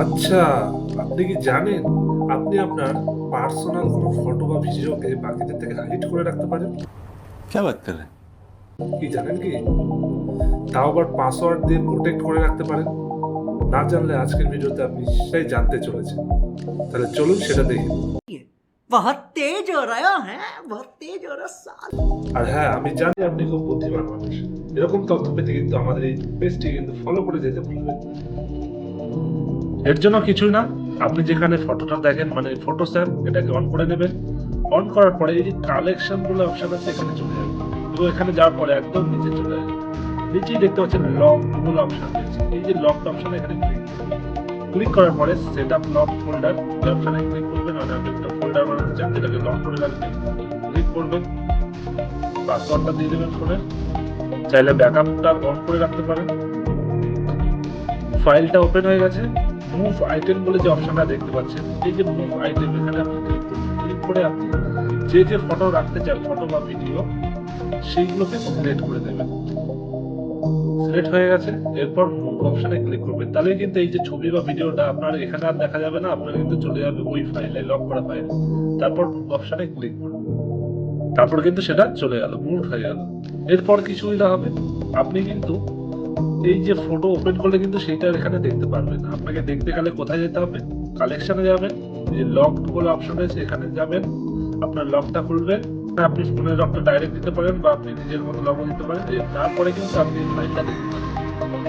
আচ্ছা আপনি কি জানেন আপনি আপনার পার্সোনাল কোনো ফটো বা ভিডিওকে বাকিদের থেকে হাইড করে রাখতে পারেন? কে বাত কি জানেন কি? তাও আবার পাসওয়ার্ড দিয়ে প্রোটেক্ট করে রাখতে পারেন। না জানলে আজকের ভিডিওতে আপনি সেটাই জানতে চলেছেন। তাহলে চলুন সেটা দেখি। হ্যাঁ আর হ্যাঁ আমি জানি আপনি খুব বুদ্ধিমান মানুষ। এরকম তথ্য পেতে কিন্তু আমাদের এই পেজটি কিন্তু ফলো করে যেতে ভুলবেন। এর জন্য কিছুই না। আপনি যেখানে ফটোটা দেখেন মানে ফটো স্যাপ এটাকে অন করে নেবেন। অন করার পরে এই যে কালেকশনগুলো অপশন আছে, এখানে চলে যাবে এবং এখানে যাওয়ার পরে একদম নিচে চলে যাবে নিচেই দেখতে পাচ্ছেন লকগুলো অপশন রয়েছে। এই যে লক অপশন এখানে ক্লিক ক্লিক করার পরে সেট আপ লক ফোল্ডার অপশনে ক্লিক করবেন, আর আপনি একটা ফোল্ডার বানাতে চান, যেটাকে লক করে রাখবেন। ক্লিক করবেন। পাসওয়ার্ডটা দিয়ে দেবেন ফোনে চাইলে ব্যাকআপটা অন করে রাখতে পারেন। ফাইলটা ওপেন হয়ে গেছে। মুভ আইটেম বলে যে অপশনটা দেখতে পাচ্ছেন, এই যে মুভ আইটেম এখানে আপনি ক্লিক করবেন ক্লিক করে আপনি যে যে ফটো রাখতে চান ফটো বা ভিডিও সেইগুলোকে সিলেক্ট করে দেবেন। সিলেক্ট হয়ে গেছে, এরপর মুভ অপশনে ক্লিক করবেন। তাহলে কিন্তু এই যে ছবি বা ভিডিওটা আপনার এখানে আর দেখা যাবে না, আপনার কিন্তু চলে যাবে ওই ফাইলে লক করা ফাইলে তারপর মুভ অপশনে ক্লিক করবেন তারপর কিন্তু সেটা চলে গেল মুভ হয়ে গেল। এরপর কি সুবিধা হবে। আপনি কিন্তু এই যে ফটো ওপেন করলে কিন্তু সেইটা এখানে দেখতে পারবেন। আপনাকে দেখতে গেলে কোথায় যেতে হবে? কালেকশনে যাবেন, যে লক বলে অপশন রয়েছে, এখানে যাবেন, আপনার লকটা খুলবেন আপনি ফোনের লকটা ডাইরেক্ট দিতে পারেন বা আপনি নিজের মতো লকও দিতে পারেন। তারপরে কিন্তু আপনি এই ফাইলটা দেখতে পারেন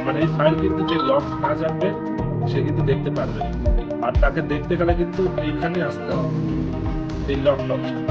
মানে এই ফাইল কিন্তু যে লক না জানবে সে কিন্তু দেখতে পারবে। আর তাকে দেখতে গেলে কিন্তু এইখানে আসতে হবে, এই লক অপশন